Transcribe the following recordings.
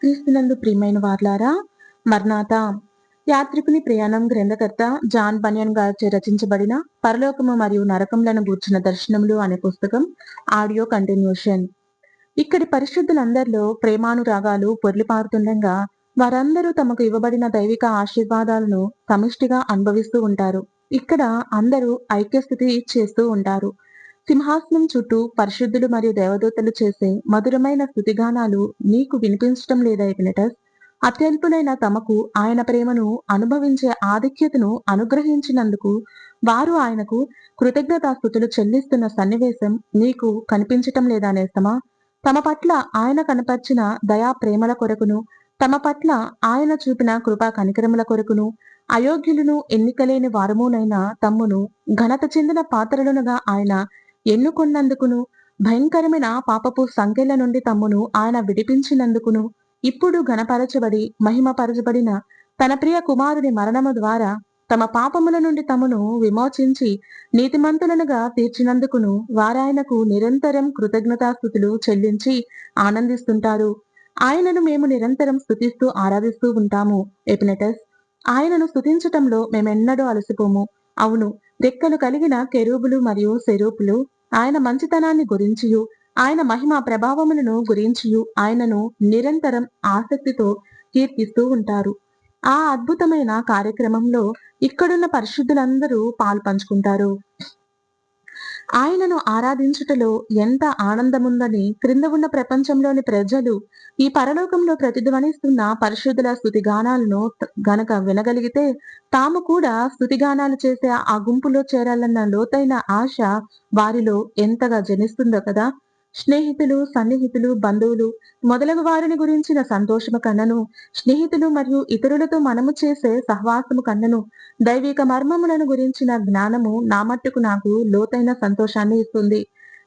క్రీస్తునందు ప్రియమైన వార్లారా మర్నాథ యాత్రికుని ప్రయాణం గ్రంథకర్త జాన్ బనియన్ గారిచే రచించబడిన పరలోకము మరియు నరకములను గూర్చిన దర్శనములు అనే పుస్తకం ఆడియో కంటిన్యూషన్. ఇక్కడి పరిశుద్ధులందరిలో ప్రేమానురాగాలు పొర్లిపారుతుండగా వారందరూ తమకు ఇవ్వబడిన దైవిక ఆశీర్వాదాలను సమిష్టిగా అనుభవిస్తూ ఉంటారు. ఇక్కడ అందరూ ఐక్యస్థితి చేస్తూ ఉంటారు. సింహాసనం చుట్టూ పరిశుద్ధులు మరియు దేవదూతలు చేసే మధురమైన స్థుతిగానాలు నీకు వినిపించటం లేదా ఎపినటస్ అత్యల్పులైన తమకు ఆయన ప్రేమను అనుభవించే ఆధిక్యతను అనుగ్రహించినందుకు వారు ఆయనకు కృతజ్ఞతాస్థుతులు చెల్లిస్తున్న సన్నివేశం నీకు కనిపించటం లేదా నేస్తమా? తమ పట్ల ఆయన కనపరిచిన దయా ప్రేమల కొరకును తమ పట్ల ఆయన చూపిన కృపా కనికరముల కొరకును అయోగ్యులను ఎన్నికలేని వారమునైన తమ్మును ఘనత చెందిన పాత్రలనుగా ఆయన ఎన్నుకున్నందుకును భయంకరమైన పాపపు సంఖ్యల నుండి తమ్మును ఆయన విడిపించినందుకును ఇప్పుడు ఘనపరచబడి మహిమపరచబడిన తన ప్రియ కుమారుడి మరణము ద్వారా తమ పాపముల నుండి తమను విమోచించి నీతిమంతులనుగా తీర్చినందుకును వారాయనకు నిరంతరం కృతజ్ఞతాస్థుతులు చెల్లించి ఆనందిస్తుంటారు. ఆయనను మేము నిరంతరం స్థుతిస్తూ ఆరాధిస్తూ ఉంటాము. ఎపినెటస్ ఆయనను స్థుతించటంలో మేమెన్నడూ అలసిపోము. అవును రెక్కలు కలిగిన కెరూబులు మరియు సెరూపులు ఆయన మంచితనాన్ని గురించియు ఆయన మహిమ ప్రభావములను గురించియు ఆయనను నిరంతరం ఆసక్తితో కీర్తిస్తూ ఉంటారు. ఆ అద్భుతమైన కార్యక్రమంలో ఇక్కడున్న పరిశుద్ధులందరూ పాలు పంచుకుంటారు ఆయనను ఆరాధించుటలో ఎంత ఆనందముందని క్రింద ఉన్న ప్రపంచంలోని ప్రజలు ఈ పరలోకంలో ప్రతిధ్వనిస్తున్న పరిశుద్ధుల స్థుతిగానాలను గనక వినగలిగితే తాము కూడా స్థుతిగానాలు చేసే ఆ గుంపులో చేరాలన్న లోతైన ఆశ వారిలో ఎంతగా జనిస్తుందో కదా? స్నేహితులు సన్నిహితులు బంధువులు మొదలగు వారిని గురించిన సంతోషము కన్నను స్నేహితులు మరియు ఇతరులతో మనము చేసే సహవాసము కన్నను దైవిక మర్మములను గురించిన జ్ఞానము నా మట్టుకు నాకు లోతైన సంతోషాన్ని ఇస్తుంది.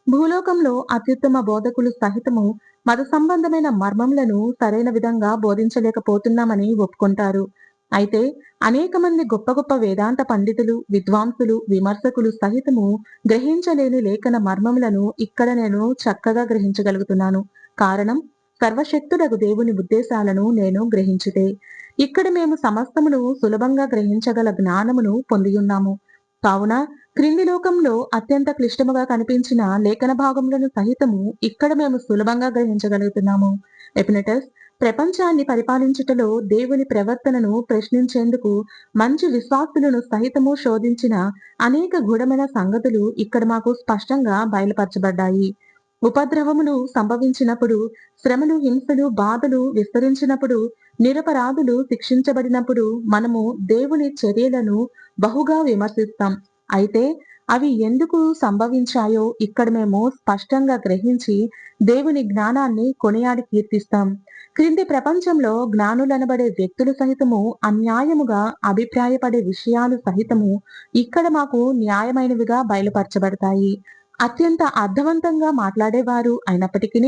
భూలోకంలో అత్యుత్తమ బోధకులు సహితము మత సంబంధమైన మర్మములను సరైన విధంగా బోధించలేకపోతున్నామని ఒప్పుకుంటారు. అయితే అనేక మంది గొప్ప గొప్ప వేదాంత పండితులు విద్వాంసులు విమర్శకులు సహితము గ్రహించలేని లేఖన మర్మములను ఇక్కడ నేను చక్కగా గ్రహించగలుగుతున్నాను. కారణం సర్వశక్తులకు దేవుని ఉద్దేశాలను నేను గ్రహించితే. ఇక్కడ మేము సమస్తమును సులభంగా గ్రహించగల జ్ఞానమును పొందియున్నాము. కావున క్రింది లోకంలో అత్యంత క్లిష్టముగా కనిపించిన లేఖన భాగములను సహితము ఇక్కడ మేము సులభంగా గ్రహించగలుగుతున్నాము. ఎపినటస్ ప్రపంచాన్ని పరిపాలించుటలో దేవుని ప్రవర్తనను ప్రశ్నించేందుకు మంచి విశ్వాసులను సహితము శోధించిన అనేక గూఢమైన సంగతులు ఇక్కడ మాకు స్పష్టంగా బయలుపరచబడ్డాయి. ఉపద్రవములు సంభవించినప్పుడు శ్రమలు హింసలు బాధలు విస్తరించినప్పుడు నిరపరాధులు శిక్షించబడినప్పుడు మనము దేవుని చర్యలను బహుగా విమర్శిస్తాం. అయితే అవి ఎందుకు సంభవించాయో ఇక్కడ మేము స్పష్టంగా గ్రహించి దేవుని జ్ఞానాన్ని కొనియాడి కీర్తిస్తాం. క్రింది ప్రపంచంలో జ్ఞానులనబడే వ్యక్తులు సహితము అన్యాయముగా అభిప్రాయపడే విషయాలు సహితము ఇక్కడ మాకు న్యాయమైనవిగా బయలుపరచబడతాయి. అత్యంత అర్థవంతంగా మాట్లాడేవారు అయినప్పటికీ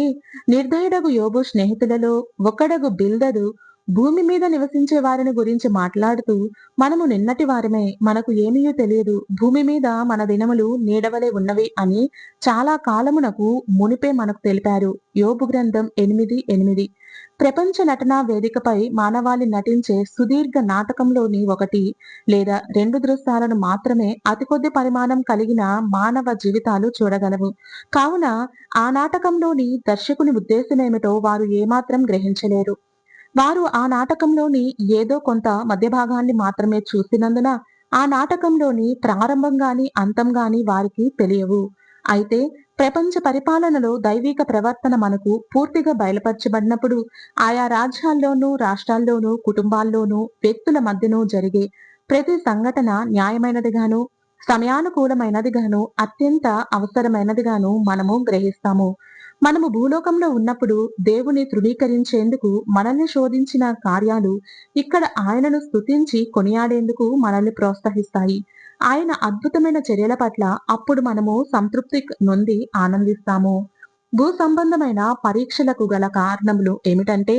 నిర్దయుడగు యోబు స్నేహితులలో ఒకడగు బిల్దదు భూమి మీద నివసించే వారిని గురించి మాట్లాడుతూ మనము నిన్నటి వారమే మనకు ఏమీయూ తెలియదు. భూమి మీద మన దినములు నీడవలే ఉన్నవి అని చాలా కాలమునకు మునిపే మనకు తెలిపారు. యోబు గ్రంథం ఎనిమిది ఎనిమిది. ప్రపంచ నటనా వేదికపై మానవాళి నటించే సుదీర్ఘ నాటకంలోని ఒకటి లేదా రెండు దృశ్యాలను మాత్రమే అతి కొద్ది పరిమాణం కలిగిన మానవ జీవితాలు చూడగలవు. కావున ఆ నాటకంలోని దర్శకుని ఉద్దేశమేమిటో వారు ఏమాత్రం గ్రహించలేరు. వారు ఆ నాటకంలోని ఏదో కొంత మధ్య భాగాన్ని మాత్రమే చూసినందున ఆ నాటకంలోని ప్రారంభం గాని అంతం గాని వారికి తెలియవు. అయితే ప్రపంచ పరిపాలనలో దైవిక ప్రవర్తన మనకు పూర్తిగా బయలుపరచబడినప్పుడు ఆయా రాజ్యాల్లోనూ రాష్ట్రాల్లోనూ కుటుంబాల్లోనూ వ్యక్తుల మధ్యను జరిగే ప్రతి సంఘటన న్యాయమైనదిగాను సమయానుకూలమైనదిగాను అత్యంత అవసరమైనదిగాను మనము గ్రహిస్తాము. మనము భూలోకంలో ఉన్నప్పుడు దేవుని ధృవీకరించేందుకు మనల్ని శోధించిన కార్యాలు ఇక్కడ ఆయనను స్తుతించి కొనియాడేందుకు మనల్ని ప్రోత్సహిస్తాయి. ఆయన అద్భుతమైన చర్యల పట్ల అప్పుడు మనము సంతృప్తి నొంది ఆనందిస్తాము. భూ సంబంధమైన పరీక్షలకు గల కారణములు ఏమిటంటే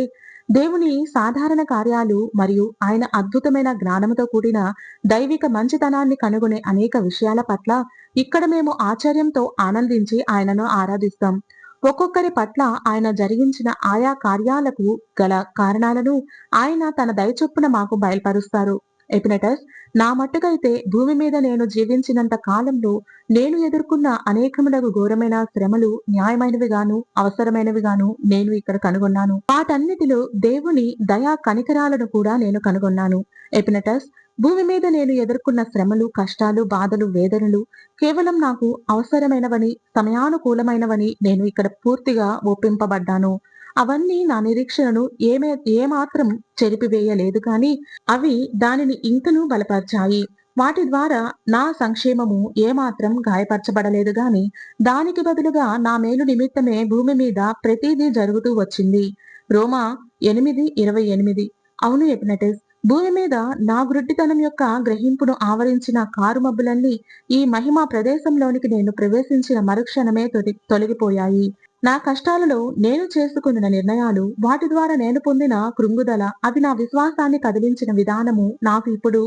దేవుని సాధారణ కార్యాలు మరియు ఆయన అద్భుతమైన జ్ఞానముతో కూడిన దైవిక మంచితనాన్ని కనుగొనే అనేక విషయాల పట్ల ఇక్కడ మేము ఆశ్చర్యంతో ఆనందించి ఆయనను ఆరాధిస్తాం. ఒక్కొక్కరి పట్ల ఆయన జరిగించిన ఆయా కార్యాలకు గల కారణాలను ఆయన తన దయచొప్పున మాకు బయలుపరుస్తారు. ఎపినటస్ నా మట్టుకైతే భూమి మీద నేను జీవించినంత కాలంలో నేను ఎదుర్కొన్న అనేకములకు ఘోరమైన శ్రమలు న్యాయమైనవిగాను అవసరమైనవిగాను నేను ఇక్కడ కనుగొన్నాను. వాటన్నిటిలో దేవుని దయా కనికరాలను కూడా నేను కనుగొన్నాను. ఎపినటస్ భూమి మీద నేను ఎదుర్కొన్న శ్రమలు కష్టాలు బాధలు వేదనలు కేవలం నాకు అవసరమైనవని సమయానుకూలమైనవని నేను ఇక్కడ పూర్తిగా ఒప్పింపబడ్డాను. అవన్నీ నా నిరీక్షణను ఏమే ఏమాత్రం చెరిపివేయలేదు కానీ అవి దానిని ఇంకనూ బలపరిచాయి. వాటి ద్వారా నా సంక్షేమము ఏమాత్రం గాయపరచబడలేదు గాని దానికి బదులుగా నా మేలు నిమిత్తమే భూమి మీద ప్రతిదీ జరుగుతూ వచ్చింది. రోమా ఎనిమిది ఇరవై ఎనిమిది. అవును ఎపినటిస్ భూమి మీద నా గుడ్డితనం యొక్క గ్రహింపును ఆవరించిన కారు మబ్బులన్నీ ఈ మహిమ ప్రదేశంలోనికి నేను ప్రవేశించిన మరుక్షణమే తొలగిపోయాయి. నా కష్టాలలో నేను చేసుకున్న నిర్ణయాలు వాటి ద్వారా నేను పొందిన కృంగుదల అవి నా విశ్వాసాన్ని కదిలించిన విధానము నాకు ఇప్పుడు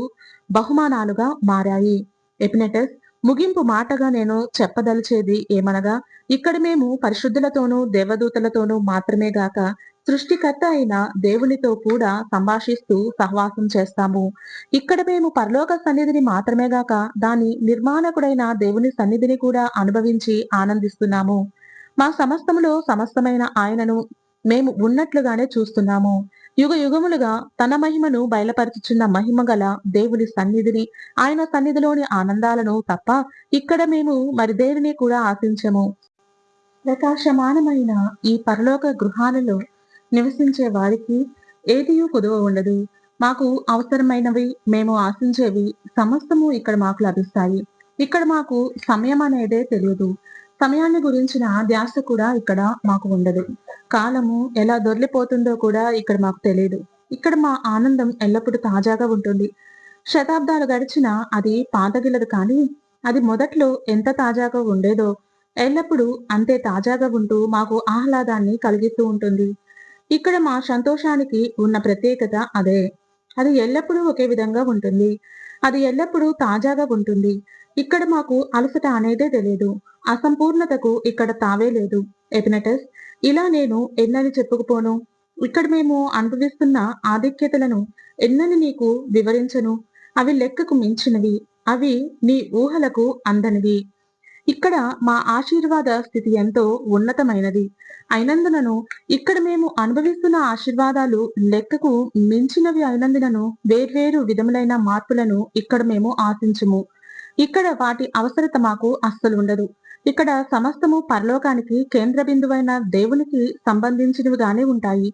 బహుమానాలుగా మారాయి. ఎపినెటస్ ముగింపు మాటగా నేను చెప్పదలిచేది ఏమనగా ఇక్కడ మేము పరిశుద్ధులతోనూ దేవదూతలతోనూ మాత్రమే గాక సృష్టికర్త అయిన దేవునితో కూడా సంభాషిస్తూ సహవాసం చేస్తాము. ఇక్కడ మేము పరలోక సన్నిధిని మాత్రమే గాక దాని నిర్మాణకుడైన దేవుని సన్నిధిని కూడా అనుభవించి ఆనందిస్తున్నాము. మా సమస్తములో సమస్తమైన ఆయనను మేము ఉన్నట్లుగానే చూస్తున్నాము. యుగ యుగములుగా తన మహిమను బయలుపరుచుచున్న మహిమ గల దేవుని సన్నిధిని ఆయన సన్నిధిలోని ఆనందాలను తప్ప ఇక్కడ మేము మరి దేనిని కూడా ఆశించము. ప్రకాశమానమైన ఈ పరలోక గృహాలలో నివసించే వారికి ఏదియూ కుదువ ఉండదు. మాకు అవసరమైనవి మేము ఆశించేవి సమస్తము ఇక్కడ మాకు లభిస్తాయి. ఇక్కడ మాకు సమయం అనేదే తెలియదు. సమయాన్ని గురించిన ధ్యాస కూడా ఇక్కడ మాకు ఉండదు. కాలము ఎలా దొర్లిపోతుందో కూడా ఇక్కడ మాకు తెలియదు. ఇక్కడ మా ఆనందం ఎల్లప్పుడూ తాజాగా ఉంటుంది. శతాబ్దాలు గడిచినా అది పాతగిలదు కానీ అది మొదట్లో ఎంత తాజాగా ఉండేదో ఎల్లప్పుడూ అంతే తాజాగా ఉంటూ మాకు ఆహ్లాదాన్ని కలిగిస్తూ ఉంటుంది. ఇక్కడ మా సంతోషానికి ఉన్న ప్రత్యేకత అదే. అది ఎల్లప్పుడూ ఒకే విధంగా ఉంటుంది. అది ఎల్లప్పుడూ తాజాగా ఉంటుంది. ఇక్కడ మాకు అలసట అనేదే తెలియదు. అసంపూర్ణతకు ఇక్కడ తావే లేదు. ఎపినటస్ ఇలా నేను ఎన్నని చెప్పుకుపోను? ఇక్కడ మేము అనుభవిస్తున్న ఆధిక్యతలను ఎన్నని నీకు వివరించను? అవి లెక్కకు మించినవి. అవి నీ ఊహలకు అందనివి. ఇక్కడ మా ఆశీర్వాద స్థితి ఎంతో ఉన్నతమైనది. అయినందునను ఇక్కడ మేము అనుభవిస్తున్న ఆశీర్వాదాలు లెక్కకు మించినవి అయినందునను వేర్వేరు విధములైన మార్పులను ఇక్కడ మేము ఆశించము. ఇక్కడ వాటి అవసరత మాకు అస్సలు ఉండదు. ఇక్కడ సమస్తము పరలోకానికి కేంద్ర బిందువైన దేవునికి సంబంధించినవిగానే ఉంటాయి.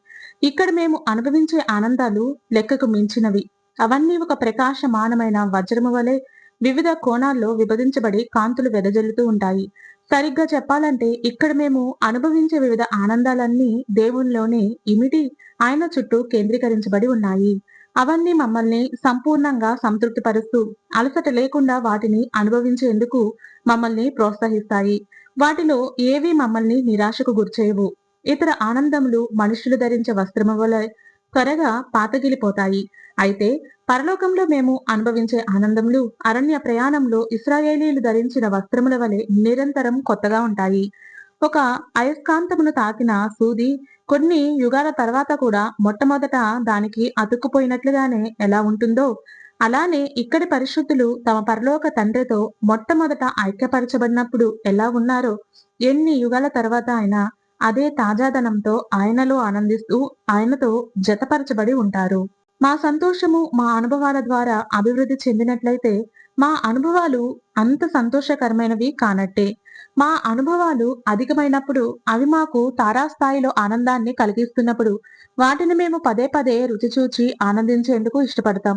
ఇక్కడ మేము అనుభవించే ఆనందాలు లెక్కకు మించినవి. అవన్నీ ఒక ప్రకాశమానమైన వజ్రము వలె వివిధ కోణాల్లో విభజించబడి కాంతులు వెదజల్లుతూ ఉంటాయి. సరిగ్గా చెప్పాలంటే ఇక్కడ మేము అనుభవించే వివిధ ఆనందాలన్నీ దేవునిలోనే ఇమిటి ఆయన చుట్టూ కేంద్రీకరించబడి ఉన్నాయి. అవన్నీ మమ్మల్ని సంపూర్ణంగా సంతృప్తిపరుస్తూ అలసట లేకుండా వాటిని అనుభవించేందుకు మమ్మల్ని ప్రోత్సహిస్తాయి. వాటిలో ఏవి మమ్మల్ని నిరాశకు గురిచేయవు? ఇతర ఆనందములు మనుషులు ధరించే వస్త్రము త్వరగా పాతగిలిపోతాయి. అయితే పరలోకంలో మేము అనుభవించే ఆనందములు అరణ్య ప్రయాణంలో ఇస్రాయేలీలు ధరించిన వస్త్రముల వలె నిరంతరం కొత్తగా ఉంటాయి. ఒక అయస్కాంతమును తాకిన సూది కొన్ని యుగాల తర్వాత కూడా మొట్టమొదట దానికి అతుక్కుపోయినట్లుగానే ఎలా ఉంటుందో అలానే ఇక్కడి పరిశుద్ధులు తమ పరలోక తండ్రితో మొట్టమొదట ఐక్యపరచబడినప్పుడు ఎలా ఉన్నారో ఎన్ని యుగాల తర్వాత అయినా అదే తాజాదనంతో ఆయనలో ఆనందిస్తూ ఆయనతో జతపరచబడి ఉంటారు. మా సంతోషము మా అనుభవాల ద్వారా అభివృద్ధి చెందినట్లయితే మా అనుభవాలు అంత సంతోషకరమైనవి కానట్టే. మా అనుభవాలు అధికమైనప్పుడు అవి మాకు తారాస్థాయిలో ఆనందాన్ని కలిగిస్తున్నప్పుడు వాటిని మేము పదే పదే రుచి చూచి ఆనందించేందుకు ఇష్టపడతాం.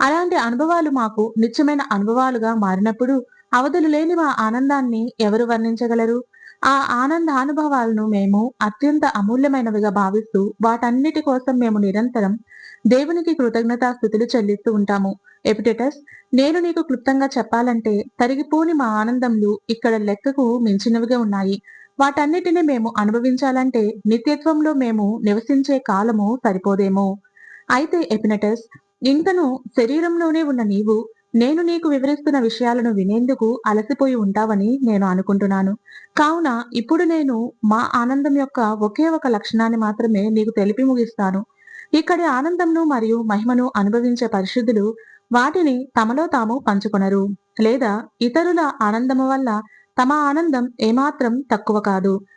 అలాంటి అనుభవాలు మాకు నిత్యమైన అనుభవాలుగా మారినప్పుడు అవధులు లేని మా ఆనందాన్ని ఎవరు వర్ణించగలరు? ఆ ఆనంద అనుభవాలను మేము అత్యంత అమూల్యమైనవిగా భావిస్తూ వాటన్నిటి కోసం మేము నిరంతరం దేవునికి కృతజ్ఞతా స్థుతులు చెల్లిస్తూ ఉంటాము. ఎపిటెటస్ నేను నీకు క్లుప్తంగా చెప్పాలంటే తరిగిపోని మా ఆనందంలు ఇక్కడ లెక్కకు మించినవిగా ఉన్నాయి. వాటన్నిటిని మేము అనుభవించాలంటే నిత్యత్వంలో మేము నివసించే కాలము సరిపోదేమో. అయితే ఎపినటస్ ఇంకను శరీరంలోనే ఉన్న నీవు నేను నీకు వివరిస్తున్న విషయాలను వినేందుకు అలసిపోయి ఉంటావని నేను అనుకుంటున్నాను. కావున ఇప్పుడు నేను మా ఆనందం యొక్క ఒకే ఒక లక్షణాన్ని మాత్రమే నీకు తెలిపి ముగిస్తాను. ఇక్కడి ఆనందంను మరియు మహిమను అనుభవించే పరిశుద్ధులు వాటిని తమలో తాము పంచుకొనరు. లేదా ఇతరుల ఆనందము వల్ల తమ ఆనందం ఏమాత్రం తక్కువ కాదు.